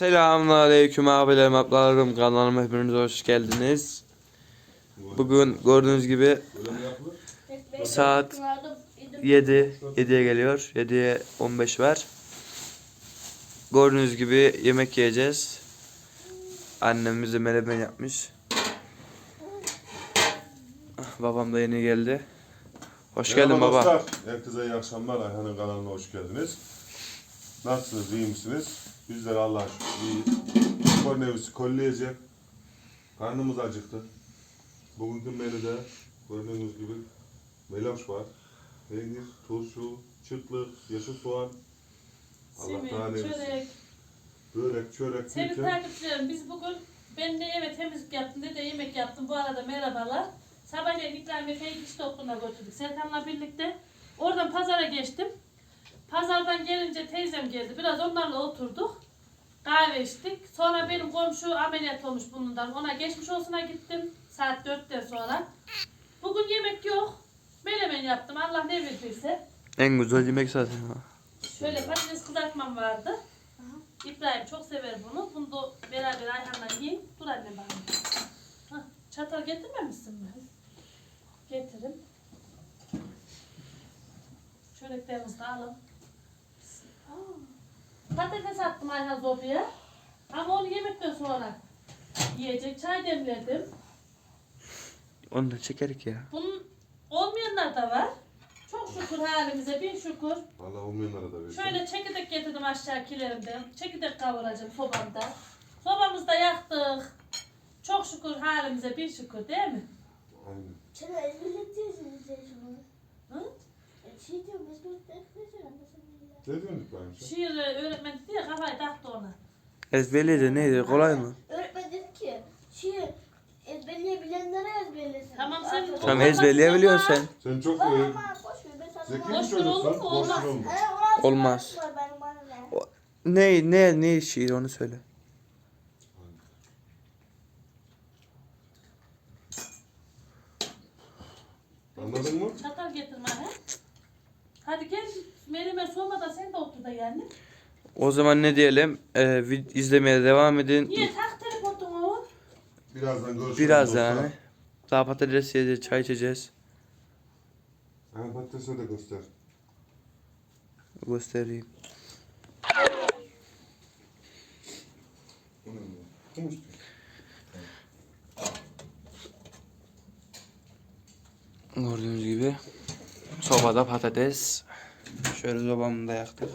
Selamünaleyküm abilerim, ablalarım, kanalıma hepiniz hoş geldiniz. Bugün gördüğünüz gibi? Saat 7, 7'ye geliyor. 7'ye 15 var. Gördüğünüz gibi yemek yiyeceğiz. Annemiz de menemen yapmış. Babam da yeni geldi. Hoş geldin Merhaba baba. dostlar. Herkese iyi akşamlar. Ayhan'ın kanalına hoş geldiniz. Nasılsınız? iyi misiniz? Bizler şükür iyiyiz. Kornevisi kolleyecek. Karnımız acıktı. Bugünkü menüde gördüğünüz gibi meloş var. Peynir, turşu, çıtlık, yeşil soğan, Allah Simit, daha ne versin. çörek. börek, çörek, Sevgili takipçilerim biz bugün ben de eve temizlik yaptım de de yemek yaptım. Bu arada merhabalar. Sabahleyin İkram Efe'yi iş topluluğuna götürdük. Serkan'la birlikte. Oradan pazara geçtim. Pazardan gelince teyzem geldi. Biraz onlarla oturduk. Kahve içtik. Sonra benim komşu ameliyat olmuş bundan. Ona geçmiş olsuna gittim. Saat 4'ten sonra. Bugün yemek yok. Menemen yaptım. Allah ne verdiyse. En güzel yemek zaten. Şöyle patates kızartmam vardı. İbrahim çok sever bunu. Bunu da beraber Ayhan'la yiyin. Dur anne bana. Çatal getirmemişsin mi? Getirin. Çöreklerimizi de alın. Patates attım Ayhan Zobi'ye. Ama onu yemekten sonra yiyecek. Çay demledim. Onu da çekerik ya. Bunun olmayanlar da var. Çok şükür halimize bin şükür. Vallahi olmayanlara da versin. Şöyle çekirdek getirdim aşağı kilerimden. Çekirdek kavuracağım sobamda. Sobamızda yaktık. Çok şükür halimize bir şükür değil mi? Aynen. Ya şunu. Hı? E, Şey diyorum ezberletiyorsun mesela. Ne diyorsun İbrahim sen? Şiir öğretmen dedi ya kafayı taktı ona. Ezberliydi neydi kolay mı? Öğretmen dedi ki şey ezberleyebilenlere ezberlesin. Tamam, sen- Aferin. Tamam ezberleyebiliyorsun sen. Sen çok Bana e, ama boş ver ben sana. zeki Boş bir Boş ver olur çocuksun. mu? Olmaz. Boş ver olmaz. Ee, ona Olmaz. var benim bana ne? Ne ne şiir onu söyle. Anladın mı? Çatal getirme he. Hadi gel Meryem'e sormadan sen de otur da yani. O zaman ne diyelim? Ee, vid- izlemeye devam edin. Niye tak telefonu? Birazdan görüşürüz. Biraz dostlar. yani. Daha patates yiyeceğiz, çay içeceğiz. Ha, patatesi de göster. Göstereyim. Mu? Gördüğünüz gibi sobada patates. Şöyle sobamı da yaktık.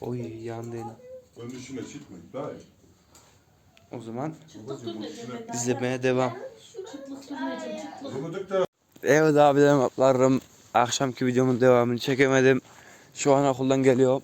Oy yandı elim. Ön dışına çıkma İbrahim. O zaman daha. izlemeye devam. Çıtlık sürmeyeceğim çıtlık. Zıbıdık da Evet abilerim ablarım. Akşamki videomun devamını çekemedim. Şu an okuldan geliyorum.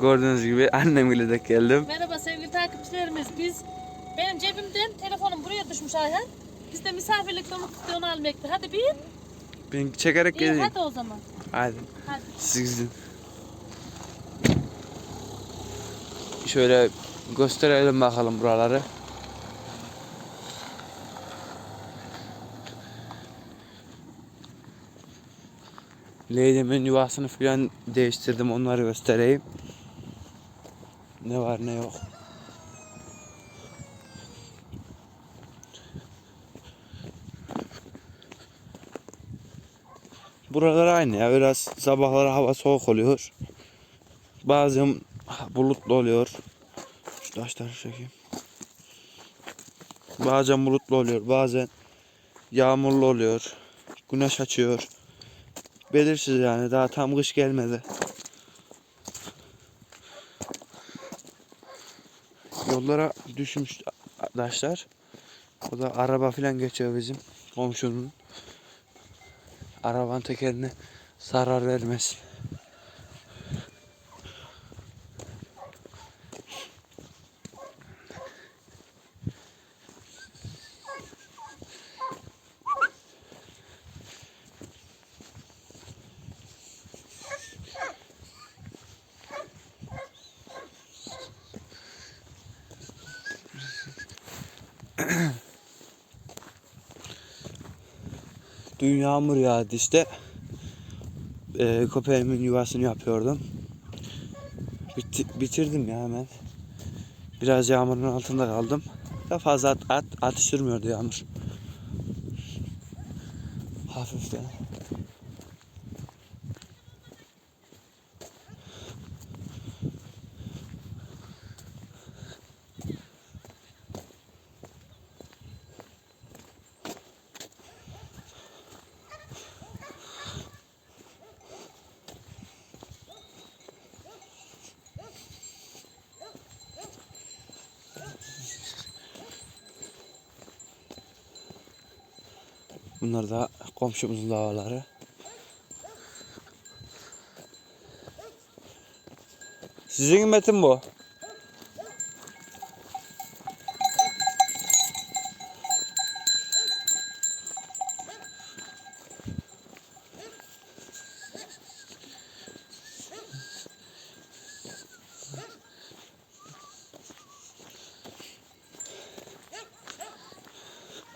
Gördüğünüz gibi annem ile de geldim. Merhaba sevgili takipçilerimiz. Biz benim cebimden telefonum buraya düşmüş Ayhan. Biz de misafirlikte unuttuk onu almakta. Hadi bir. Ben çekerek İyi geleyim. hadi o zaman. Hadi. Hadi. Sizin. Şöyle gösterelim bakalım buraları. Leydimin yuvasını falan değiştirdim onları göstereyim. Ne var ne yok. Buralar aynı ya biraz sabahları hava soğuk oluyor. Bazen bulutlu oluyor. Şu taşları çekeyim. Bazen bulutlu oluyor, bazen yağmurlu oluyor. Güneş açıyor. Belirsiz yani daha tam kış gelmedi. Yollara düşmüş taşlar. O da araba falan geçiyor bizim komşunun. Arabanın tekerine zarar vermesin. Dün yağmur yağdı işte. Ee, köpeğimin yuvasını yapıyordum. Bit bitirdim ya hemen. Biraz yağmurun altında kaldım. Da fazla at, at atıştırmıyordu yağmur. Hafiften. Bunlar da komşumuzun lavaları. Sizin metin bu.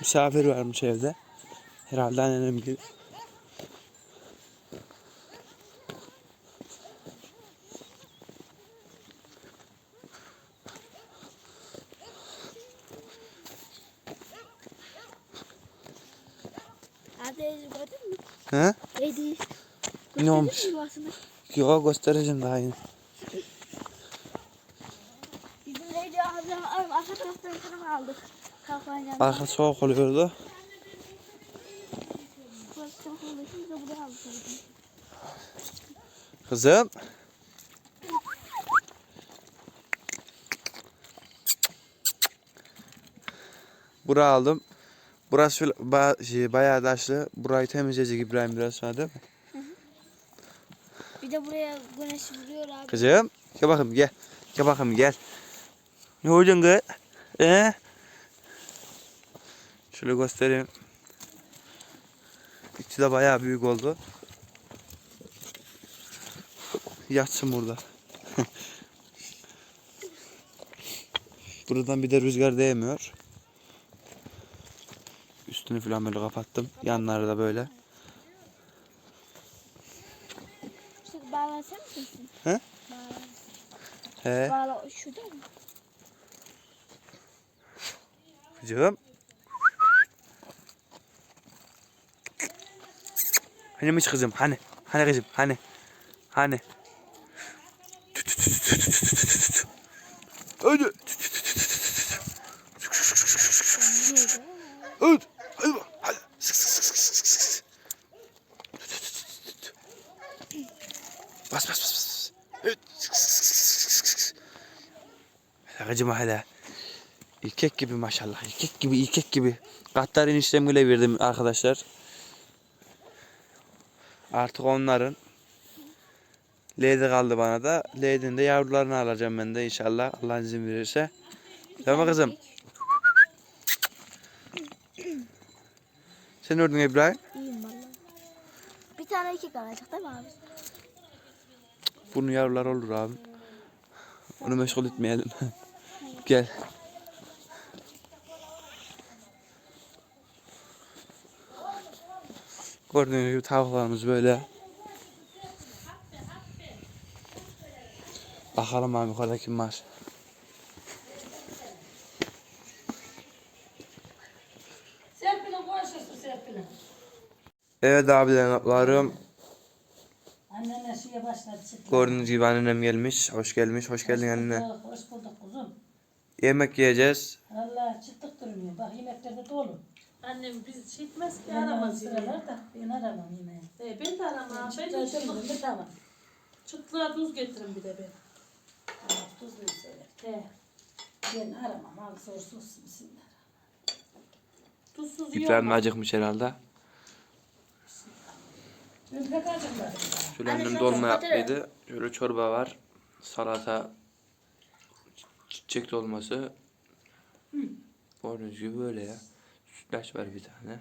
Misafir varmış evde. Herhalde en önemli He? Edi. Ne olmuş? Yo göstereceğim daha yine. Bizim Edi abi arka taraftan aldık. Kafayla. Arka soğuk oluyordu. Çok buraya aldık. Kızım. Bura aldım. Burası ba- şey, bayağı taşlı. Burayı temizleyecek İbrahim biraz sonra değil mi? Bir de buraya güneş vuruyor abi. Kızım. Gel bakayım gel. Gel bakayım gel. Ne olacaksın kız? Ee? Şöyle göstereyim. İçi de bayağı büyük oldu. Yatsın burada. Buradan bir de rüzgar değmiyor. Üstünü falan böyle kapattım. Yanları da böyle. Şu bağlan sen misin? He? Bağlan. He. Bağla şurada mı? Kızım. Hanimiş kızım hani. Hani kızım hani. Hani. Hadi. Hadi. Hadi. Hadi. Sık sık sık sık sık sık. Bas bas bas bas. Evet. Sık sık sık sık sık sık. Hele kızım. İlkek gibi maşallah. İlkek gibi ilkek gibi. Katlar eniştem verdim arkadaşlar. Artık onların Leydi kaldı bana da. Leydi'nin de yavrularını alacağım ben de inşallah. Allah izin verirse. Mi kızım? Sen gördün İbrahim. İyiyim valla. Bir tane iki kalacak değil mi abi? Bunun yavruları olur abi. Onu meşgul etmeyelim. Gel. Gördüğünüz gibi tavuklarımız böyle. Bakalım abi yukarıda kim var. Evet abilerim ablarım. Annenle şeye başladı. Gördüğünüz gibi annem gelmiş. Hoş gelmiş. Hoş geldin anne. Hoş bulduk kuzum. Yemek yiyeceğiz. Allah çıtlık durmuyor. Bak yemekler de dolu. Annem biz şey etmez ki aramaz sıralar da. Ben aramam yemeği. E, ben de aramam. Ben de çıtlık bir tamam. Çıtlığa tuz getirin bir de ben. Allah tuzlu sever. He. Ben aramam. Al sorsuz bismillah. Tuzsuz yiyor İbrahim mu? acıkmış herhalde. Ben pek acımadım. Şöyle Anne annem dolma yaptıydı. Şöyle çorba var. Salata. Çiçek dolması. Gördüğünüz gibi böyle ya. Sütlaç var bir tane.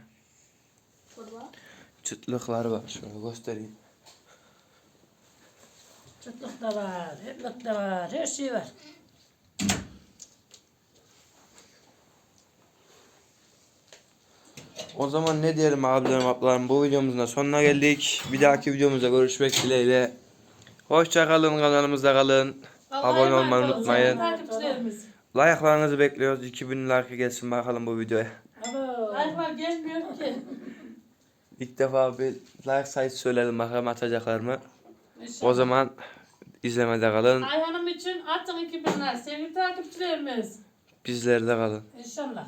Çorba. Çıtlıklar var. Şöyle göstereyim. Çıtlık da var. Etlik de var. Her şey var. O zaman ne diyelim abilerim ablalarım bu videomuzun da sonuna geldik. Bir dahaki videomuzda görüşmek dileğiyle. Hoşça kalın kanalımızda kalın. Abone olmayı unutmayın. Like'larınızı bekliyoruz. 2000 like gelsin bakalım bu videoya. Like'lar gelmiyor ki. İlk defa bir like sayısı söyledim bakalım atacaklar mı? İnşallah. O zaman izlemede kalın. Ayhan'ım için atın 2000 like. Sevgili takipçilerimiz. Bizlerde kalın. İnşallah.